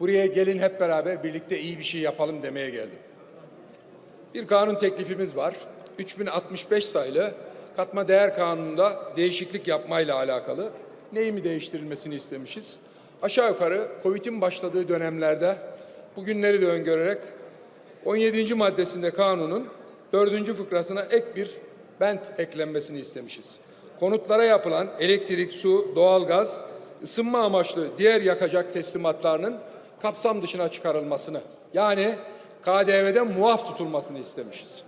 Buraya gelin hep beraber birlikte iyi bir şey yapalım demeye geldim. Bir kanun teklifimiz var. 3065 sayılı katma değer kanununda değişiklik yapmayla alakalı. Neyi mi değiştirilmesini istemişiz? Aşağı yukarı Covid'in başladığı dönemlerde bugünleri de öngörerek 17. maddesinde kanunun 4. fıkrasına ek bir bent eklenmesini istemişiz. Konutlara yapılan elektrik, su, doğalgaz, ısınma amaçlı diğer yakacak teslimatlarının kapsam dışına çıkarılmasını yani KDV'den muaf tutulmasını istemişiz.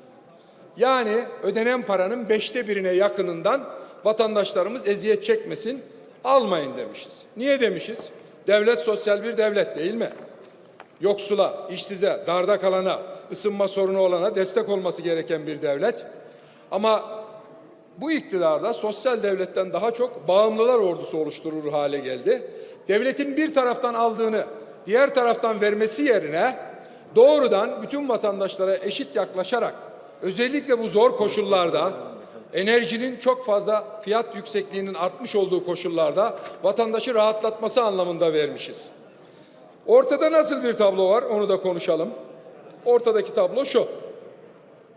Yani ödenen paranın beşte birine yakınından vatandaşlarımız eziyet çekmesin, almayın demişiz. Niye demişiz? Devlet sosyal bir devlet değil mi? Yoksula, işsize, darda kalana, ısınma sorunu olana destek olması gereken bir devlet. Ama bu iktidarda sosyal devletten daha çok bağımlılar ordusu oluşturur hale geldi. Devletin bir taraftan aldığını diğer taraftan vermesi yerine doğrudan bütün vatandaşlara eşit yaklaşarak özellikle bu zor koşullarda enerjinin çok fazla fiyat yüksekliğinin artmış olduğu koşullarda vatandaşı rahatlatması anlamında vermişiz. Ortada nasıl bir tablo var onu da konuşalım. Ortadaki tablo şu.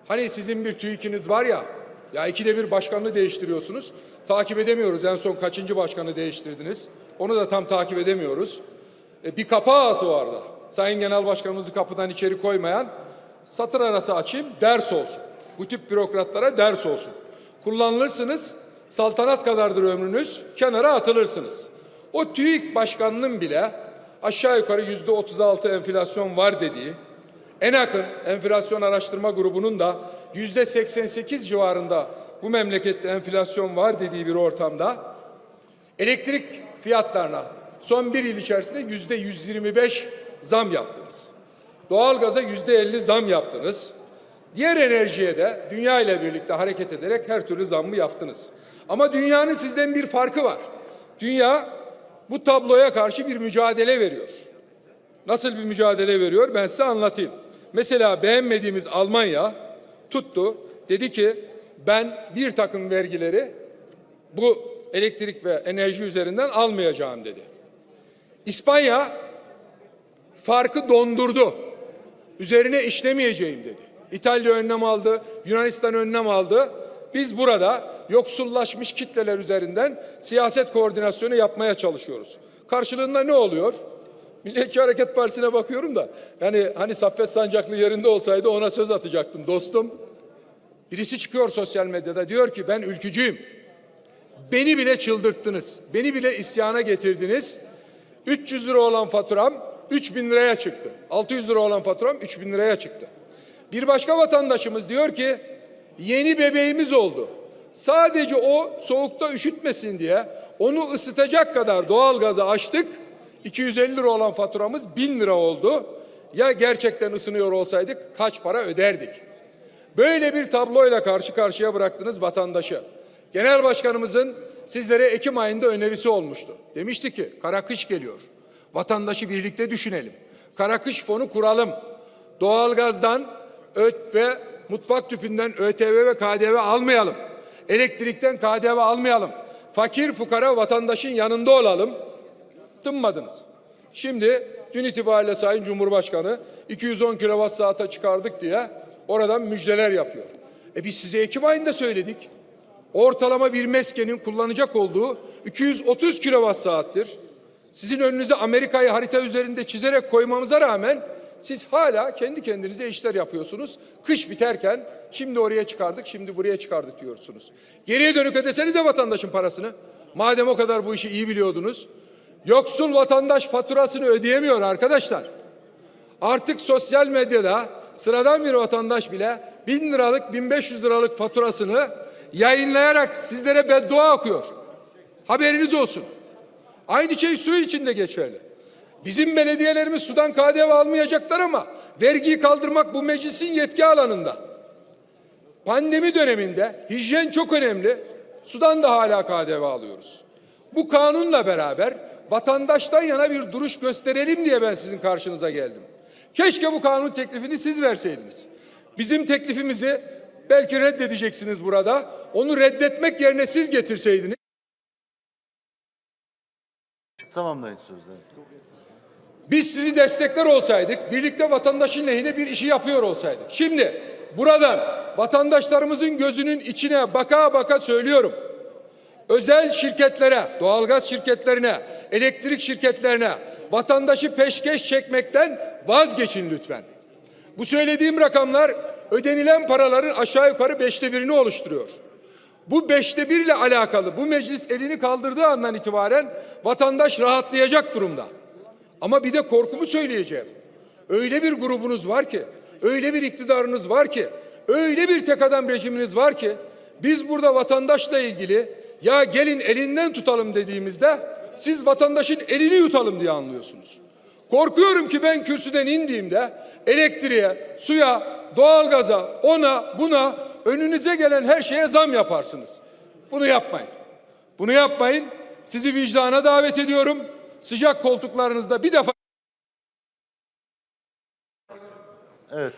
Hani sizin bir TÜİK'iniz var ya, ya ikide bir başkanını değiştiriyorsunuz. Takip edemiyoruz. En son kaçıncı başkanı değiştirdiniz? Onu da tam takip edemiyoruz. E, bir kapı ağası vardı. Sayın Genel Başkanımızı kapıdan içeri koymayan satır arası açayım ders olsun. Bu tip bürokratlara ders olsun. Kullanılırsınız, saltanat kadardır ömrünüz, kenara atılırsınız. O TÜİK başkanının bile aşağı yukarı yüzde 36 enflasyon var dediği, en yakın enflasyon araştırma grubunun da yüzde 88 civarında bu memlekette enflasyon var dediği bir ortamda elektrik fiyatlarına son bir yıl içerisinde yüzde 125 zam yaptınız. Doğalgaza yüzde 50 zam yaptınız. Diğer enerjiye de dünya ile birlikte hareket ederek her türlü zammı yaptınız. Ama dünyanın sizden bir farkı var. Dünya bu tabloya karşı bir mücadele veriyor. Nasıl bir mücadele veriyor ben size anlatayım. Mesela beğenmediğimiz Almanya tuttu dedi ki ben bir takım vergileri bu elektrik ve enerji üzerinden almayacağım dedi. İspanya farkı dondurdu. Üzerine işlemeyeceğim dedi. İtalya önlem aldı, Yunanistan önlem aldı. Biz burada yoksullaşmış kitleler üzerinden siyaset koordinasyonu yapmaya çalışıyoruz. Karşılığında ne oluyor? Milliyetçi Hareket Partisi'ne bakıyorum da yani hani Saffet Sancaklı yerinde olsaydı ona söz atacaktım dostum. Birisi çıkıyor sosyal medyada diyor ki ben ülkücüyüm. Beni bile çıldırttınız. Beni bile isyana getirdiniz. 300 lira olan faturam 3000 liraya çıktı. 600 lira olan faturam 3000 liraya çıktı. Bir başka vatandaşımız diyor ki yeni bebeğimiz oldu. Sadece o soğukta üşütmesin diye onu ısıtacak kadar doğal gazı açtık. 250 lira olan faturamız 1000 lira oldu. Ya gerçekten ısınıyor olsaydık kaç para öderdik? Böyle bir tabloyla karşı karşıya bıraktınız vatandaşı. Genel Başkanımızın sizlere Ekim ayında önerisi olmuştu. Demişti ki kara kış geliyor. Vatandaşı birlikte düşünelim. Kara kış fonu kuralım. Doğalgazdan öt ve mutfak tüpünden ÖTV ve KDV almayalım. Elektrikten KDV almayalım. Fakir fukara vatandaşın yanında olalım. Tınmadınız. Şimdi dün itibariyle Sayın Cumhurbaşkanı 210 kilowatt saate çıkardık diye oradan müjdeler yapıyor. E biz size Ekim ayında söyledik. Ortalama bir meskenin kullanacak olduğu 230 kilowatt saattir. Sizin önünüze Amerika'yı harita üzerinde çizerek koymamıza rağmen siz hala kendi kendinize işler yapıyorsunuz. Kış biterken şimdi oraya çıkardık, şimdi buraya çıkardık diyorsunuz. Geriye dönük ödesenize vatandaşın parasını. Madem o kadar bu işi iyi biliyordunuz. Yoksul vatandaş faturasını ödeyemiyor arkadaşlar. Artık sosyal medyada sıradan bir vatandaş bile bin liralık, 1500 liralık faturasını yayınlayarak sizlere beddua okuyor. Haberiniz olsun. Aynı şey su için de geçerli. Bizim belediyelerimiz sudan KDV almayacaklar ama vergiyi kaldırmak bu meclisin yetki alanında. Pandemi döneminde hijyen çok önemli. Sudan da hala KDV alıyoruz. Bu kanunla beraber vatandaştan yana bir duruş gösterelim diye ben sizin karşınıza geldim. Keşke bu kanun teklifini siz verseydiniz. Bizim teklifimizi belki reddedeceksiniz burada. Onu reddetmek yerine siz getirseydiniz. Tamamlayın sözlerinizi. Biz sizi destekler olsaydık, birlikte vatandaşın lehine bir işi yapıyor olsaydık. Şimdi buradan vatandaşlarımızın gözünün içine baka baka söylüyorum. Özel şirketlere, doğalgaz şirketlerine, elektrik şirketlerine vatandaşı peşkeş çekmekten vazgeçin lütfen. Bu söylediğim rakamlar ödenilen paraların aşağı yukarı beşte birini oluşturuyor. Bu beşte birle alakalı bu meclis elini kaldırdığı andan itibaren vatandaş rahatlayacak durumda. Ama bir de korkumu söyleyeceğim. Öyle bir grubunuz var ki, öyle bir iktidarınız var ki, öyle bir tek adam rejiminiz var ki biz burada vatandaşla ilgili ya gelin elinden tutalım dediğimizde siz vatandaşın elini yutalım diye anlıyorsunuz. Korkuyorum ki ben kürsüden indiğimde elektriğe, suya, doğalgaza, ona, buna önünüze gelen her şeye zam yaparsınız. Bunu yapmayın. Bunu yapmayın. Sizi vicdana davet ediyorum. Sıcak koltuklarınızda bir defa Evet.